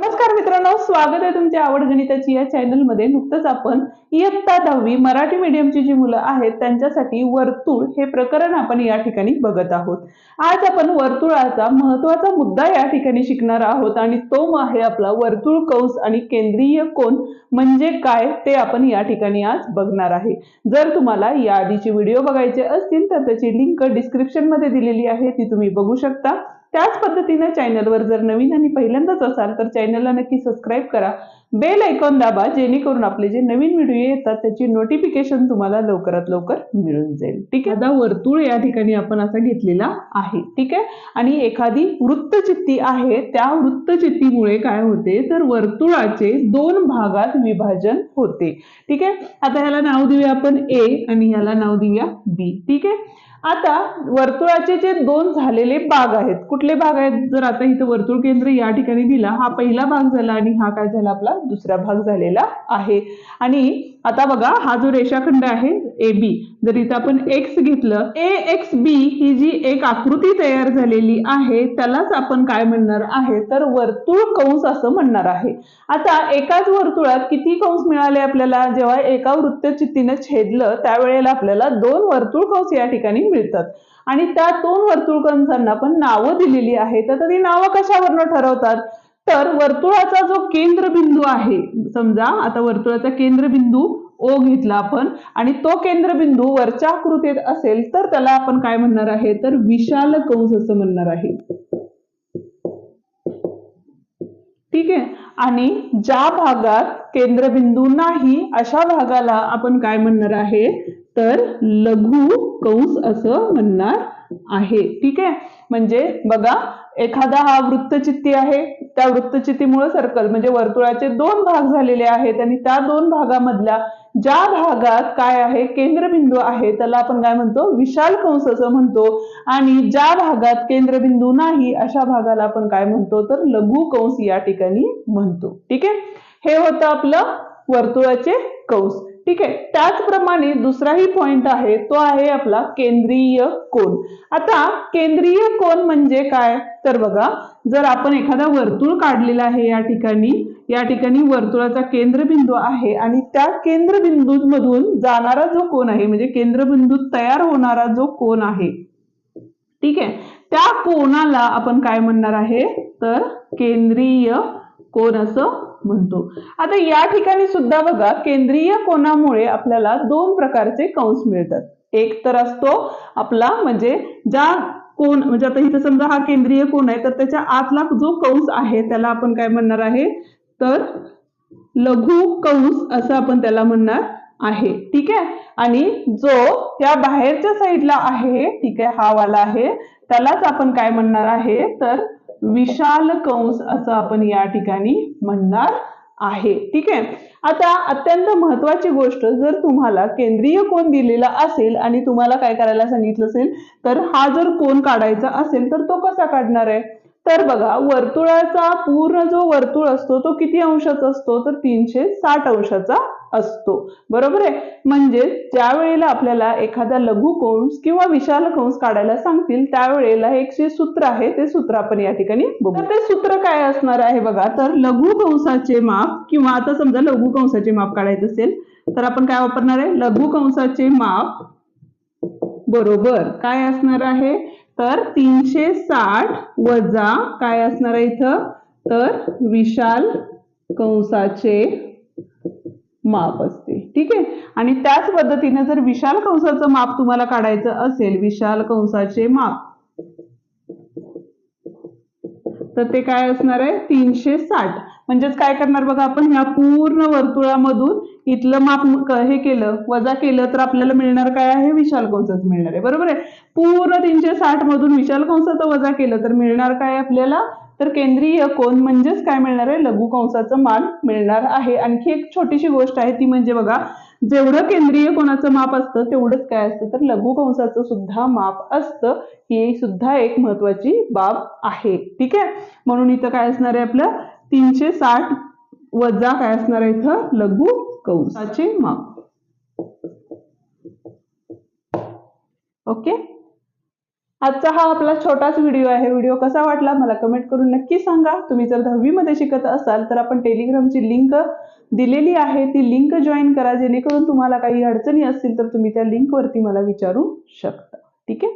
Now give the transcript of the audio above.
नमस्कार मित्रांनो स्वागत आहे तुमच्या आवड गणिताची या चॅनलमध्ये नुकतंच आपण इयत्ता दहावी मराठी मीडियमची जी मुलं आहेत त्यांच्यासाठी वर्तुळ हे प्रकरण आपण या ठिकाणी बघत आहोत. आज आपण वर्तुळाचा महत्त्वाचा मुद्दा या ठिकाणी शिकणार आहोत आणि तो आहे आपला वर्तुळ कंस आणि केंद्रीय कोण म्हणजे काय ते आपण या ठिकाणी आज बघणार आहे. जर तुम्हाला या आधीचे व्हिडिओ बघायचे असतील तर त्याची लिंक डिस्क्रिप्शनमध्ये दिलेली आहे ती तुम्ही बघू शकता. त्याच पद्धतीने चॅनलवर जर नवीन आणि पहिल्यांदाच असाल तर चॅनलला नक्की सबस्क्राईब करा. बेल ऐकॉन दाबा जेणेकरून आपले जे नवीन व्हिडिओ येतात त्याची नोटिफिकेशन तुम्हाला लवकरात लवकर मिळून जाईल. ठीक आहे? आता वर्तुळ या ठिकाणी आपण असा घेतलेला आहे. ठीक आहे? आणि एखादी वृत्तचित्ती आहे त्या वृत्तचित्तीमुळे काय होते? तर वर्तुळाचे दोन भागात विभाजन होते. ठीक आहे? आता ह्याला नाव देऊया आपण ए आणि ह्याला नाव देऊया बी ठीक आहे? आता वर्तुळाचे जे दोन झालेले भाग आहेत कुठले भाग आहेत? जर आता इथं वर्तुळ केंद्र या ठिकाणी दिला हा पहिला भाग झाला आणि हा काय झाला? आपला दुसरा भाग झालेला आहे. आणि आता बघा हा जो रेषाखंड आहे ए बी जर इथं आपण एक्स घेतलं ए एक्स बी ही जी एक आकृती तयार झालेली आहे त्यालाच आपण काय म्हणणार आहे? तर वर्तुळ कंस असं म्हणणार आहे. आता एकाच वर्तुळात किती कंस मिळाले आपल्याला? जेव्हा एका वृत्तचित्तीने छेदलं त्यावेळेला आपल्याला दोन वर्तुळ कंस या ठिकाणी मिळतात. आणि त्या दोन वर्तुळ कंसांना पण नावं दिलेली आहेत. तर ती नावं कशावरनं ठरवतात? तर वर्तुळाचा जो केंद्रबिंदू आहे समजा आता वर्तुळाचा केंद्रबिंदू ओ घेतला आपण आणि तो केंद्रबिंदू वरच्या आकृतीत असेल तर त्याला आपण काय म्हणणार आहे? तर विशाल कंस असं म्हणणार आहे. ठीक आहे? आणि ज्या भागात केंद्रबिंदू नाही अशा भागाला आपण काय म्हणणार आहे? तर लघु कंस असं म्हणणार आहे. ठीक आहे? म्हणजे बघा एखादा हा वृत्तचित्ती आहे. त्या वृत्तचित्तीमुळे सर्कल म्हणजे वर्तुळाचे दोन भाग झालेले आहेत आणि त्या दोन भागामधल्या ज्या भागात काय आहे केंद्रबिंदू आहे त्याला आपण काय म्हणतो? विशाल कंस असं म्हणतो. आणि ज्या भागात केंद्रबिंदू नाही अशा भागाला आपण काय म्हणतो? तर लघु कंस या ठिकाणी म्हणतो. ठीक आहे? हे होतं आपलं वर्तुळाचे कंस. ठीक आहे? त्याचप्रमाणे दुसराही पॉइंट आहे तो आहे आपला केंद्रीय कोण आता केंद्रीय कोण म्हणजे काय? तर बघा जर आपण एखादा वर्तुळ काढलेला आहे या ठिकाणी या ठिकाणी वर्तुळाचा केंद्रबिंदू आहे आणि त्या केंद्रबिंदूमधून जाणारा जो कोण आहे म्हणजे केंद्रबिंदू तयार होणारा जो कोण आहे ठीक आहे? त्या कोणाला आपण काय म्हणणार आहे? तर केंद्रीय कोण असं म्हणतो. आता या ठिकाणी सुद्धा बघा केंद्रीय कोणामुळे आपल्याला दोन प्रकारचे कंस मिळतात. एक तर असतो आपला म्हणजे ज्या कोण म्हणजे आता इथं समजा हा केंद्रीय कोण आहे तर त्याच्या आतला जो कंस आहे त्याला आपण काय म्हणणार आहे? तर लघु कंस असं आपण त्याला म्हणणार आहे. ठीक आहे? आणि जो त्या बाहेरच्या साईडला आहे ठीक आहे हा वाला आहे त्यालाच आपण काय म्हणणार आहे? तर विशाल कंस असं आपण या ठिकाणी म्हणणार आहे. ठीक आहे? आता अत्यंत महत्वाची गोष्ट जर तुम्हाला केंद्रीय कोण दिलेला असेल आणि तुम्हाला काय करायला सांगितलं असेल तर हा जर कोण काढायचा असेल तर तो कसा काढणार आहे? तर बघा वर्तुळाचा पूर्ण जो वर्तुळ असतो तो किती अंशाचा असतो? तर तीनशे साठ अंशाचा असतो. बरोबर आहे? म्हणजे ज्या वेळेला आपल्याला एखादा लघु कंस किंवा विशाल कंस काढायला सांगतील त्यावेळेला एक जे सूत्र आहे ते सूत्र आपण या ठिकाणी बघू. तर ते सूत्र काय असणार आहे बघा? तर लघु कंसाचे माप किंवा आता समजा लघु कंसाचे माप काढायचं असेल तर आपण काय वापरणार आहे? लघु कंसाचे माप बरोबर काय असणार आहे? तर तीनशे साठ वजा काय असणार आहे इथं? तर विशाल कंसाचे माप असते. ठीक आहे? आणि त्याच पद्धतीने जर विशाल कंसाचं माप तुम्हाला काढायचं असेल विशाल कंसाचे माप तर ते काय असणार आहे? तीनशे साठ. म्हणजेच काय करणार बघा आपण? ह्या पूर्ण वर्तुळामधून इथलं माप हे केलं वजा केलं तर आपल्याला मिळणार काय आहे? विशाल कंसच मिळणार आहे. बरोबर आहे? पूर्ण तीनशे साठ मधून विशाल कंसाचं वजा केलं तर मिळणार काय आपल्याला? तर केंद्रीय कोण म्हणजेच काय मिळणार आहे? लघु कंसाचं मान मिळणार आहे. आणखी एक छोटीशी गोष्ट आहे ती म्हणजे बघा जेवढं केंद्रीय कोणाचं माप असतं तेवढंच काय असतं? तर लघु कंसाचं सुद्धा माप असतं. ही सुद्धा एक महत्वाची बाब आहे. ठीक आहे? म्हणून इथं काय असणार आहे आपलं? तीनशे साठ वजा काय असणार आहे इथं? लघु कंसाचे माप. ओके? आजचा हा आपला छोटाच व्हिडिओ आहे. व्हिडिओ कसा वाटला मला कमेंट करून नक्की सांगा. तुम्ही जर दहावीमध्ये शिकत असाल तर आपण टेलिग्रामची लिंक दिलेली आहे. ती लिंक जॉईन करा जेणेकरून तुम्हाला काही अडचणी असतील तर तुम्ही त्या लिंकवरती मला विचारू शकता. ठीक आहे?